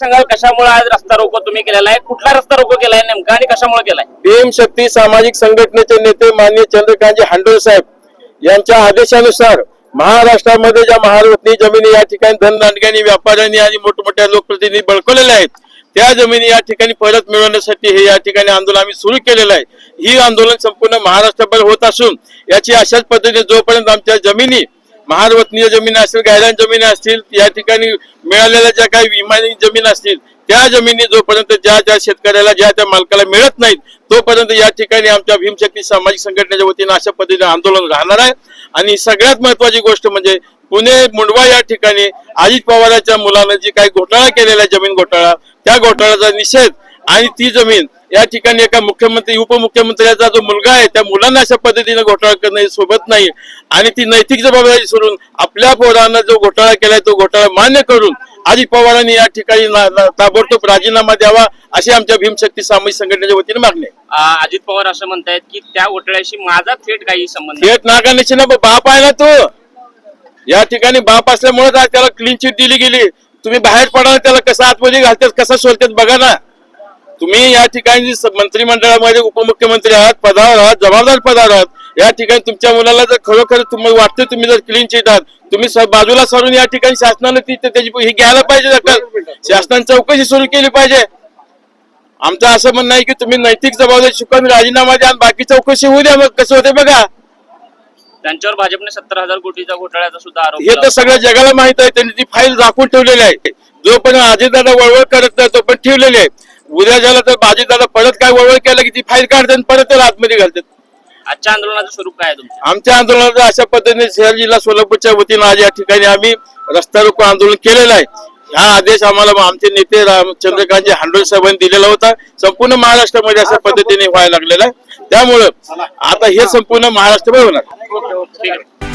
सांगाल कशामुळे आज रस्ता रोको तुम्ही केलेला आहे? कुठला रस्ता रोको केलाय नेमका आणि कशामुळे केलाय? भीम शक्ती सामाजिक संघटनेचे नेते माननीय चंद्रकांतजी हांडोळ साहेब यांच्या आदेशानुसार महाराष्ट्रामध्ये ज्या महारत्नी जमिनी या ठिकाणी धनदांडग्यांनी व्यापाऱ्यांनी आणि मोठमोठ्या लोकप्रतिनिधी बळकवलेल्या आहेत त्या जमिनी या ठिकाणी परत मिळवण्यासाठी हे या ठिकाणी आंदोलन आम्ही सुरू केलेलं आहे. ही आंदोलन संपूर्ण महाराष्ट्रभर होत असून याची अशाच पद्धतीने जोपर्यंत आमच्या जमिनी महारवतनीय जमीन असतील गायरान जमीन असतील या ठिकाणी मिळालेल्या ज्या काही विमानी जमीन असतील त्या जमिनी जोपर्यंत ज्या ज्या शेतकऱ्याला ज्या त्या मालकाला मिळत नाहीत तोपर्यंत या ठिकाणी आमच्या भीमशक्ती सामाजिक संघटनेच्या वतीनं अशा पद्धतीने आंदोलन राहणार आहे. आणि सगळ्यात महत्वाची गोष्ट म्हणजे पुणे मुंडवा या ठिकाणी अजित पवारांच्या मुलानं जी काही घोटाळा केलेला जमीन घोटाळा त्या घोटाळ्याचा निषेध आणि ती जमीन या ठिकाणी एका मुख्यमंत्री उपमुख्यमंत्र्याचा जो मुलगा आहे त्या मुलांना अशा पद्धतीने घोटाळा करणं सोबत नाही. आणि ती नैतिक जबाबदारी सोडून आपल्या पोरानं जो घोटाळा केलाय तो घोटाळा मान्य करून अजित पवारांनी या ठिकाणी ताबडतोब राजीनामा द्यावा अशी आमच्या भीमशक्ती सामाजिक संघटनेच्या वतीने मागणी आहे. अजित पवार असं म्हणतायत की त्या घोटाळ्याशी माझा थेट काही संबंध. थेट नागानिशी ना बाप आहे ना तो. या ठिकाणी बाप असल्यामुळे त्याला क्लीन चिट दिली गेली. तुम्ही बाहेर पडा त्याला कसं आतमध्ये घालतात कसं सोडतात बघा ना. तुम्ही या ठिकाणी मंत्रिमंडळामध्ये उपमुख्यमंत्री आहात पदावर आहात जबाबदार पदावर आहात या ठिकाणी तुमच्या मुलाला जर खरोखर तुम्हाला वाटतं तुम्ही जर क्लीन चिट आहात तुम्ही बाजूला सरून या ठिकाणी शासनाने ती त्याची हे घ्यायला पाहिजे दखल शासनाने चौकशी सुरू केली पाहिजे. आमचं असं म्हणणं आहे की तुम्ही नैतिक जबाबदारी चुकून राजीनामा द्या आणि बाकी चौकशी होऊ द्या मग. कसं होते बघा. त्यांच्यावर भाजपने सत्तर हजार कोटीचा घोटाळ्याचा सुद्धा आरोप हे तर सगळ्या जगाला माहीत आहे त्यांनी ती फाईल राखून ठेवलेली आहे. जो पण अजितदादा वळवळ करत नाही तो पण ठेवलेली आहे. उद्या झालं तर अजितदादा परत काय वळवळ केलं की ती फाईल काढतात आणि परत त्याला आतमध्ये घालतात आजच्या आंदोलनाचं स्वरूप काय आहे तुमचं? आमच्या आंदोलनाचं अशा पद्धतीने शहर जिल्हा सोलापूरच्या वतीनं आज या ठिकाणी आम्ही रस्ता रोको आंदोलन केलेलं आहे. हा आदेश आम्हाला आमचे नेते राम- चंद्रकांतजी हांडोळ साहेबांनी दिलेला होता. संपूर्ण महाराष्ट्रामध्ये अशा पद्धतीने व्हायला लागलेला आहे. त्यामुळं आता हे संपूर्ण महाराष्ट्रभर होणार. ठीक आहे.